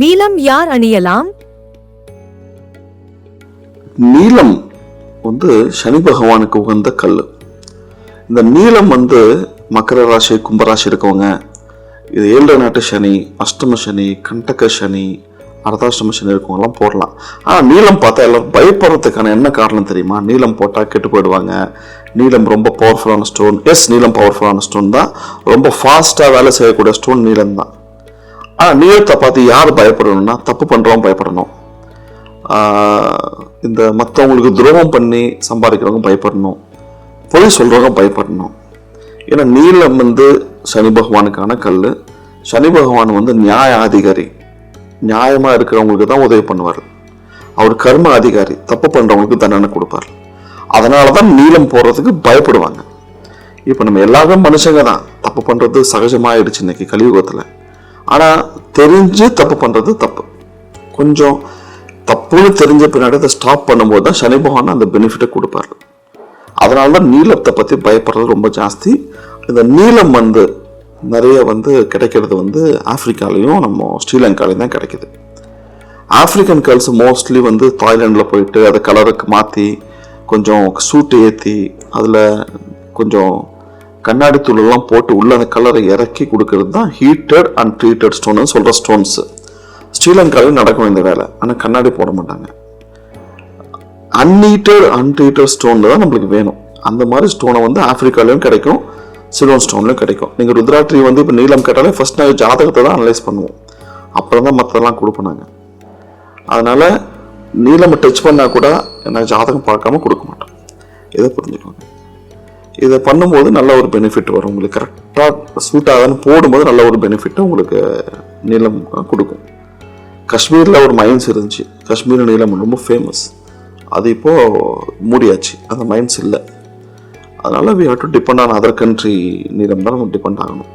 நீலம் யார் அணியலாம்? நீலம் வந்து சனி பகவானுக்கு உகந்த கல். இந்த நீலம் வந்து மக்கர ராசி கும்பராசி இருக்கவங்க. இது ஏழரை நாட்டு சனி அஷ்டம சனி கண்டக சனி அர்த்தாஷ்டம சனி இருக்கவங்கலாம் போடலாம். ஆனால் நீளம் பார்த்தா எல்லாம் பயப்படுறதுக்கான என்ன காரணம் தெரியுமா? நீளம் போட்டால் கெட்டு போயிடுவாங்க. நீளம் ரொம்ப பவர்ஃபுல்லான ஸ்டோன் எஸ் நீளம் பவர்ஃபுல்லான ஸ்டோன் தான். ரொம்ப ஃபாஸ்ட்டாக வேலை செய்யக்கூடிய ஸ்டோன் நீளம் தான் ஆனால் நீளத்தை பார்த்து யார் பயப்படணும்னா தப்பு பண்ணுறவங்க பயப்படணும். இந்த மற்றவங்களுக்கு துரோகம் பண்ணி சம்பாதிக்கிறவங்க பயப்படணும். பொய் சொல்கிறவங்க பயப்படணும். ஏன்னா நீளம் வந்து சனி பகவானுக்கான கல் சனி பகவான் வந்து நியாய அதிகாரி நியாயமாக இருக்கிறவங்களுக்கு தான் உதவி பண்ணுவார். அவர் கர்ம அதிகாரி. தப்பு பண்ணுறவங்களுக்கு தண்டனை கொடுப்பார். அதனால தான் நீளம் போடுறதுக்கு பயப்படுவாங்க. இப்போ நம்ம எல்லாரும் மனுஷங்க தான். தப்பு பண்ணுறது சகஜமாயிடுச்சு இன்னைக்கு கலியுகத்தில். ஆனால் தெரிஞ்சு தப்பு பண்ணுறது தப்பு. கொஞ்சம் தப்புன்னு தெரிஞ்ச பின்னாடி அதை ஸ்டாப் பண்ணும்போது தான் சனி பகவான் அந்த பெனிஃபிட்டை கொடுப்பாரு. அதனால தான் நீளத்தை பற்றி பயப்படுறது ரொம்ப ஜாஸ்தி. இந்த நீளம் வந்து நிறைய வந்து கிடைக்கிறது வந்து ஆப்ரிக்காலையும் நம்ம ஸ்ரீலங்காலையும் தான் கிடைக்கிது. ஆப்ரிக்கன் கேர்ள்ஸ் மோஸ்ட்லி வந்து தாய்லாண்டில் போயிட்டு அதை கலருக்கு மாற்றி கொஞ்சம் சூட்டு ஏற்றி அதில் கொஞ்சம் கண்ணாடி தூளெல்லாம் போட்டு உள்ள அந்த கலரை இறக்கி கொடுக்கறது தான் ஹீட்டட் அண்ட் ட்ரீட்டட் ஸ்டோன்னு சொல்கிற ஸ்டோன்ஸு ஸ்ரீலங்காலையும் நடக்கும் இந்த வேலை. ஆனால் கண்ணாடி போட மாட்டாங்க. அன்ஹீட்டட் அன்ட்ரீட்டட் ஸ்டோன் தான் நம்மளுக்கு வேணும். அந்த மாதிரி ஸ்டோனை வந்து ஆப்பிரிக்காலையும் கிடைக்கும் சிலோன் ஸ்டோன்லையும் கிடைக்கும். நீங்கள் ருத்ராட்ரி வந்து இப்போ நீளம் கேட்டாலே ஃபர்ஸ்ட் நாங்கள் ஜாதகத்தை தான் அனலைஸ் பண்ணுவோம். அப்புறம் தான் மற்றதெல்லாம் கொடுப்போம் நாங்கள் அதனால் நீளம் டச் பண்ணால் கூட நான் ஜாதகம் பார்க்காம கொடுக்க மாட்டோம். இதை புரிஞ்சுக்கோங்க. இதை பண்ணும்போது நல்ல ஒரு பெனிஃபிட் வரும். உங்களுக்கு கரெக்டாக சூட் ஆகுதுன்னு போடும்போது நல்ல ஒரு பெனிஃபிட் உங்களுக்கு நீளம் கொடுக்கும். காஷ்மீரில் ஒரு மைன்ஸ் இருந்துச்சு. காஷ்மீர் நீளம் ரொம்ப ஃபேமஸ் அது இப்போது மூடியாச்சு. அந்த மைன்ஸ் இல்லை. அதனால் we have to depend on other country நீளம் தான் நம்ம டிபெண்ட் ஆகணும்.